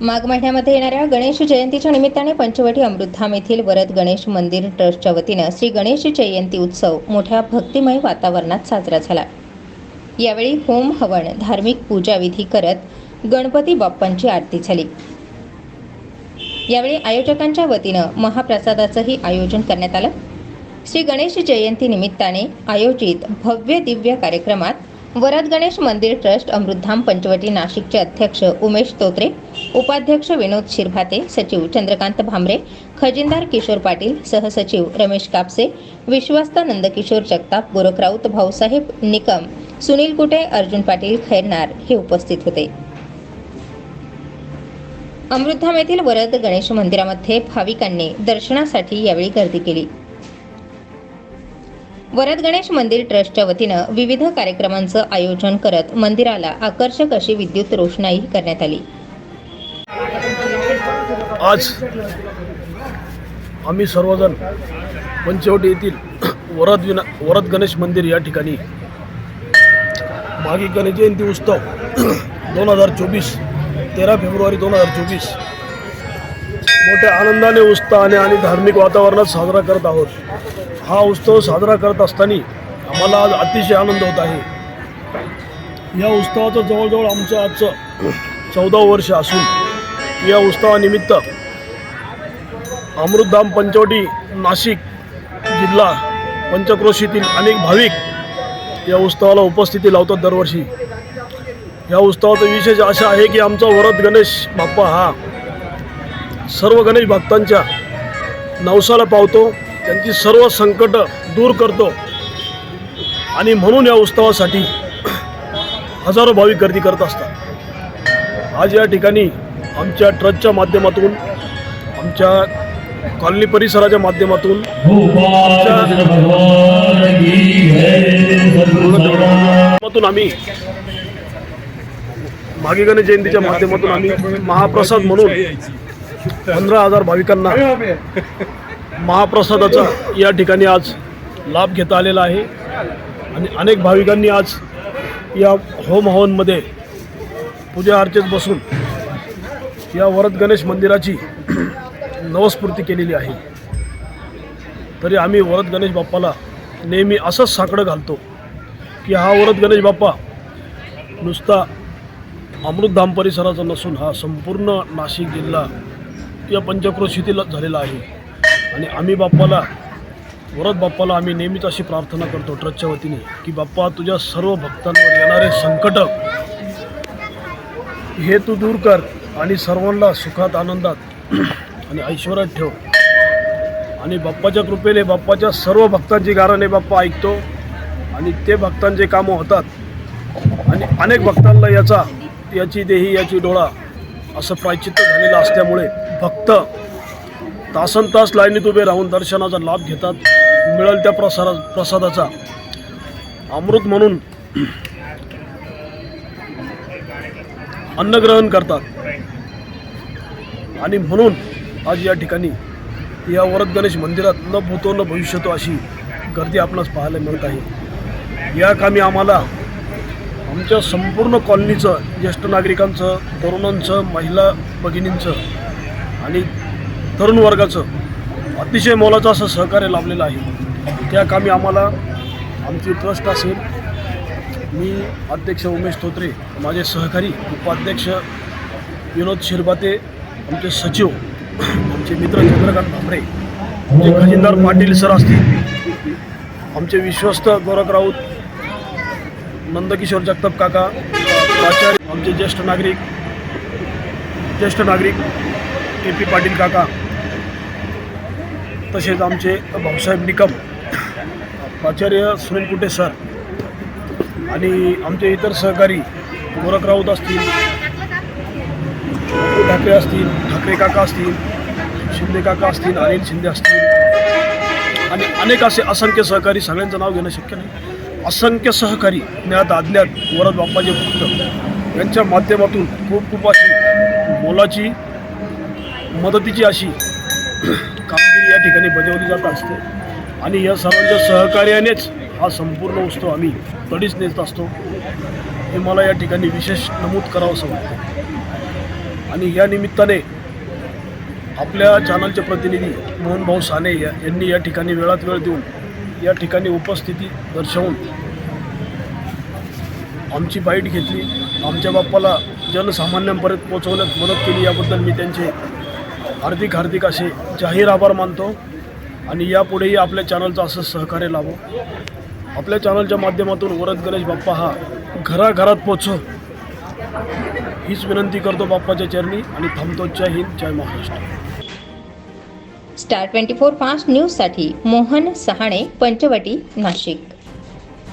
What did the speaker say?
माघ महिन्यामध्ये येणाऱ्या गणेश जयंतीच्या निमित्ताने पंचवटी अमृतधाम येथील वरद गणेश मंदिर ट्रस्टच्या वतीनं श्री गणेश जयंती उत्सव मोठ्या भक्तिमय वातावरणात साजरा झाला. यावेळी होम हवन धार्मिक पूजाविधी करत गणपती बाप्पांची आरती झाली. यावेळी आयोजकांच्या वतीनं महाप्रसादाचंही आयोजन करण्यात आलं. श्री गणेश जयंती निमित्ताने आयोजित भव्य दिव्य कार्यक्रमात वरद गणेश मंदिर ट्रस्ट अमृतधाम पंचवटी नाशिकचे अध्यक्ष उमेश तोत्रे उपाध्यक्ष विनोद शिरभाते सचिव चंद्रकांत भामरे खजिनदार किशोर पाटील सहसचिव रमेश कापसे विश्वस्त नंदकिशोर जगताप गोरख राऊत भाऊसाहेब निकम सुनील कुटे अर्जुन पाटील खैरनार हे उपस्थित होते. अमृतधाम येथील वरद गणेश मंदिरामध्ये भाविकांनी दर्शनासाठी यावेळी गर्दी केली. वरद गणेश मंदिर ट्रस्टच्या वतीनं विविध कार्यक्रमांचं आयोजन करत मंदिराला आकर्षक अशी विद्युत रोषणाई करण्यात आली. आज आम्ही सर्वजण पंचवटी येथील वरद विना वरद गणेश मंदिर या ठिकाणी मागी गणेश जयंती उत्सव दोन हजार चोवीस तेरा फेब्रुवारी दोन हजार चोवीस मोठ्या आनंदाने उत्साहाने आणि धार्मिक वातावरणात साजरा करत आहोत. हा उत्सव साजरा करत असताना आम्हाला आज अतिशय आनंद होत आहे. या उत्सवाचं जवळजवळ आमचं आजचं चौदा वर्ष असून या उत्सवानिमित्त अमृतधाम पंचवटी नाशिक जिल्हा पंचक्रोशीतील अनेक भाविक या उत्सवाला उपस्थिती लावतात दरवर्षी. या उत्सवाचं विशेष असा आहे की आमचा वरद गणेश बाप्पा हा सर्व गणेश भक्तांच्या नवसाला पावतो. त्यांची सर्व संकट दूर करतो. आणि म्हणून या उत्सवासाठी हजारो भाविक गर्दी करत असतात. आज या ठिकाणी आमच्या ट्रस्टच्या माध्यमातून आमच्या कॉलनी परिसराच्या माध्यमातून माध्यमातून आम्ही मागे गणेश जयंतीच्या माध्यमातून आम्ही महाप्रसाद म्हणून पंधरा हजार भाविकांना महाप्रसादाचा या ठिकाणी आज लाभ घेता आलेला आहे. आणि अनेक भाविकांनी आज या होम हवनमध्ये पूजा अर्चेत बसून या वरद गणेश मंदिराची नवस्फूर्ती केलेली आहे. तरी आम्ही वरद गणेश बाप्पाला नेहमी असंच साकडं घालतो की हा वरद गणेश बाप्पा नुसता अमृतधाम परिसराचा नसून हा संपूर्ण नाशिक जिल्हा या पंचक्रोशीतील झालेला आहे. आणि आम्ही बाप्पाला वरद बाप्पाला आम्ही नेहमीच अशी प्रार्थना करतो ट्रस्टच्या वतीने की बाप्पा तुझ्या सर्व भक्तांवर येणारे संकट हे तू दूर कर आणि सर्वांना सुखात आनंदात आणि ऐश्वर्यात ठेव. आणि बाप्पाच्या कृपेने बाप्पाच्या सर्व भक्तांची गाराने बाप्पा ऐकतो आणि ते भक्तांचे कामं होतात. आणि अनेक भक्तांना याचा याची देही याची डोळा असं प्रायचित्त झालेलं असल्यामुळे भक्त तासन तास लाईनीत उभे राहून दर्शनाचा लाभ घेतात मिळेल त्या प्रसारा प्रसादाचा. अमृत म्हणून अन्नग्रहण करतात. आणि म्हणून आज या ठिकाणी या वरद गणेश मंदिरात न भूतो न भविष्यतो अशी गर्दी आपणास पाहायला मिळत आहे. या कामी आम्हाला आमच्या संपूर्ण कॉलनीचं ज्येष्ठ नागरिकांचं तरुणांचं महिला भगिनींचं आणि तरुण वर्गाचं अतिशय मोलाचं असं सहकार्य लाभलेलं आहे. त्या कामी आम्हाला आमची ट्रस्ट असेल. मी अध्यक्ष उमेश तोत्रे माझे सहकारी उपाध्यक्ष विनोद शिरबाते आमचे सचिव आमचे मित्र चंद्रकांत भांबरे आमचे खजिनदार पाटील सर असतील आमचे विश्वस्त गोरख राऊत नंदकिशोर जगताप काका प्राचार्य आमचे ज्येष्ठ नागरिक ज्येष्ठ नागरिक के पी पाटील काका तसेच आमचे भाऊसाहेब निकम प्राचार्य सुनील कुटे सर आणि आमचे इतर सहकारी गोरख राऊत असतील ठाकरे असतील ठाकरे काका असतील शिंदे काका असतील अनिल शिंदे असतील आणि अनेक असे असंख्य सहकारी सगळ्यांचं नाव घेणं शक्य नाही. असंख्य सहकारी ज्ञात अज्ञात वरद बाप्पाचे भक्त यांच्या माध्यमातून खूप खूप अशी मोलाची मदतीची अशी कामगिरी या ठिकाणी बजावली जात असते. आणि या सर्वांच्या सहकार्यानेच हा संपूर्ण उत्सव आम्ही तडीच नेत असतो. हे मला या ठिकाणी विशेष नमूद करावंसं वाटतं. आणि या निमित्ताने आपल्या चॅनलचे प्रतिनिधी मोहनभाऊ साने या यांनी या ठिकाणी वेळात वेळ देऊन या ठिकाणी उपस्थिती दर्शवून आमची बाईट घेतली. आमच्या बाप्पाला जनसामान्यांपर्यंत पोहोचवण्यात मदत केली. याबद्दल मी त्यांचे हार्दिक हार्दिक असे जाहीर आभार मानतो आणि यापुढेही आपल्या चॅनलचं असं सहकार्य लाभो. आपल्या चॅनलच्या माध्यमातून वरद गणेश बाप्पा हा घराघरात पोचो हीच विनंती करतो बाप्पाच्या चरणी आणि थांबतो जय हिंद जय Maharashtra. Star twenty four fast न्यूजसाठी मोहन सहाणे पंचवटी नाशिक.